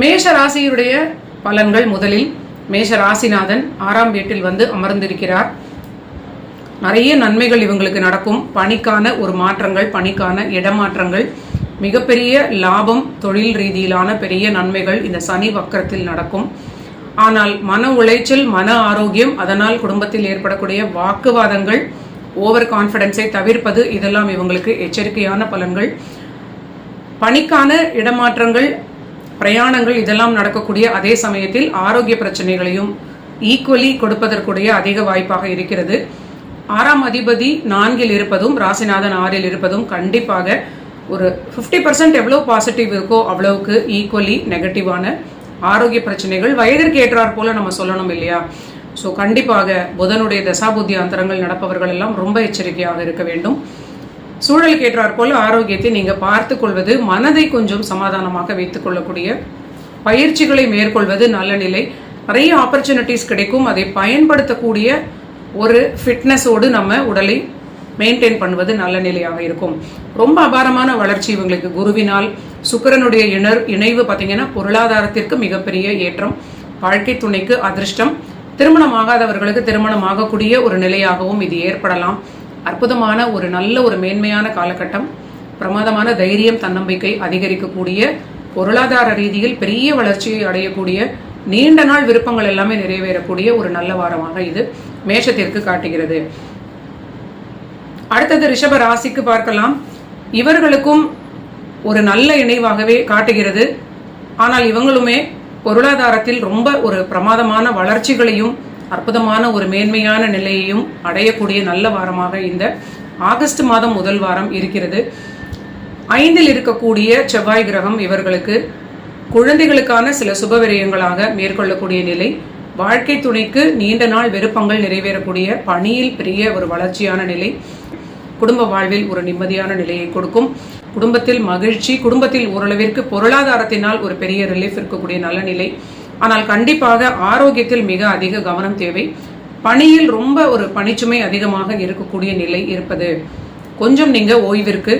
மேஷ ராசியுடைய பலன்கள் முதலில் மேஷ ராசிநாதன் ஆறாம் வீட்டில் வந்து அமர்ந்திருக்கிறார். நிறைய நன்மைகள் இவங்களுக்கு நடக்கும். பணிக்கான ஒரு மாற்றங்கள் பணிக்கான இடமாற்றங்கள் மிகப்பெரிய லாபம் தொழில் ரீதியிலான பெரிய நன்மைகள் இந்த சனி வக்கரத்தில் நடக்கும். ஆனால் மன உளைச்சல் மன ஆரோக்கியம் அதனால் குடும்பத்தில் ஏற்படக்கூடிய வாக்குவாதங்கள் ஓவர் கான்ஃபிடென்ஸை தவிர்ப்பது இதெல்லாம் இவங்களுக்கு எச்சரிக்கையான பலன்கள். பணிக்கான இடமாற்றங்கள் பிரயாணங்கள் இதெல்லாம் நடக்கக்கூடிய அதே சமயத்தில் ஆரோக்கிய பிரச்சனைகளையும் ஈக்குவலி கொடுப்பதற்குடைய அதிக வாய்ப்பாக இருக்கிறது. ஆறாம் அதிபதி நான்கில் இருப்பதும் ராசிநாதன் ஆறில் இருப்பதும் கண்டிப்பாக ஒரு ஃபிஃப்டி பர்சன்ட் எவ்வளோ பாசிட்டிவ் இருக்கோ அவ்வளவுக்கு ஈக்குவலி நெகட்டிவான ஆரோக்கிய பிரச்சனைகள் வயதிற்கு ஏற்றாற் போல நம்ம சொல்லணும் இல்லையா? ஸோ கண்டிப்பாக புதனுடைய தசாபுத்தி அந்தரங்கள் நடப்பவர்கள் எல்லாம் ரொம்ப எச்சரிக்கையாக இருக்க வேண்டும். சூழலுக்கு ஏற்றாற் போல ஆரோக்கியத்தை நீங்க பார்த்து கொள்வது மனதை கொஞ்சம் சமாதானமாக வைத்துக் கொள்ளக்கூடிய பயிற்சிகளை மேற்கொள்வது நல்ல நிலை. நிறைய ஆப்பர்ச்சுனிட்டிஸ் கிடைக்கும். அதை பயன்படுத்தக்கூடிய ஒரு ஃபிட்னஸோடு நம்ம உடலை மெயின்டைன் பண்ணுவது நல்ல நிலையாக இருக்கும். ரொம்ப அபாரமான வளர்ச்சி இவங்களுக்கு. குருவினால் சுக்கிரனுடைய இணர் இணைவு பார்த்தீங்கன்னா பொருளாதாரத்திற்கு மிகப்பெரிய ஏற்றம். வாழ்க்கை துணைக்கு அதிர்ஷ்டம். திருமணம் ஆகாதவர்களுக்கு திருமணம் ஆகக்கூடிய ஒரு நிலையாகவும் இது ஏற்படலாம். அற்புதமான ஒரு நல்ல ஒரு மேன்மையான காலகட்டம் பிரமாதமான தைரியம் தன்னம்பிக்கை அதிகரிக்கக்கூடிய பொருளாதார ரீதியில் பெரிய வளர்ச்சியை அடையக்கூடிய நீண்ட நாள் விருப்பங்கள் எல்லாமே நிறைவேறக்கூடிய ஒரு நல்ல வாரமாக இது மேஷத்திற்கு காட்டுகிறது. அடுத்தது ரிஷப ராசிக்கு பார்க்கலாம். இவர்களுக்கும் ஒரு நல்ல இணைவாகவே காட்டுகிறது. ஆனால் இவங்களுமே பொருளாதாரத்தில் ரொம்ப ஒரு பிரமாதமான வளர்ச்சிகளையும் அற்புதமான ஒரு மேன்மையான நிலையையும் அடையக்கூடிய நல்ல வாரமாக இந்த ஆகஸ்ட் மாதம் முதல் வாரம் இருக்கிறது. ஐந்தில் இருக்கக்கூடிய செவ்வாய் கிரகம் இவர்களுக்கு குழந்தைகளுக்கான சில சுபவிரயங்களாக மேற்கொள்ளக்கூடிய நிலை. வாழ்க்கை துணைக்கு நீண்ட நாள் விருப்பங்கள் நிறைவேறக்கூடிய பணியில் பெரிய ஒரு வளர்ச்சியான நிலை. குடும்ப வாழ்வில் ஒரு நிம்மதியான நிலையை கொடுக்கும். குடும்பத்தில் மகிழ்ச்சி குடும்பத்தில் ஓரளவிற்கு பொருளாதாரத்தினால் ஒரு பெரிய ரிலீஃப் இருக்கக்கூடிய நல்ல நிலை. ஆனால் கண்டிப்பாக ஆரோக்கியத்தில் மிக அதிக கவனம் தேவை. பணியில் ரொம்ப ஒரு பணிச்சுமை அதிகமாக இருக்கக்கூடிய நிலை இருப்பது. கொஞ்சம் நீங்க ஓய்விற்கு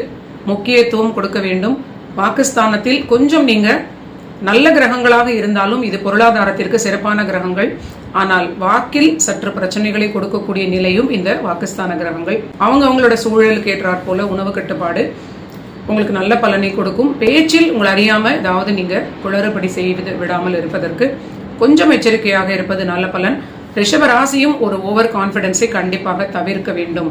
முக்கியத்துவம் கொடுக்க வேண்டும். பாகிஸ்தானத்தில் கொஞ்சம் நீங்க நல்ல கிரகங்களாக இருந்தாலும் இது பொருளாதாரத்திற்கு சிறப்பான கிரகங்கள். ஆனால் வாக்கில் சற்று பிரச்சனைகளை கொடுக்கக்கூடிய நிலையும் இந்த பாகிஸ்தான கிரகங்கள். அவங்க அவங்களோட சூழலுக்கு ஏற்றாற் போல உணவு கட்டுப்பாடு உங்களுக்கு நல்ல பலனை கொடுக்கும். பேச்சில் உங்களை அறியாமல் ஏதாவது நீங்க குளறுபடி செய்து விடாமல் இருப்பதற்கு கொஞ்சம் எச்சரிக்கையாக இருப்பது நல்ல பலன். ரிஷபராசியும் ஒரு ஓவர் கான்ஃபிடென்ஸை கண்டிப்பாக தவிர்க்க வேண்டும்.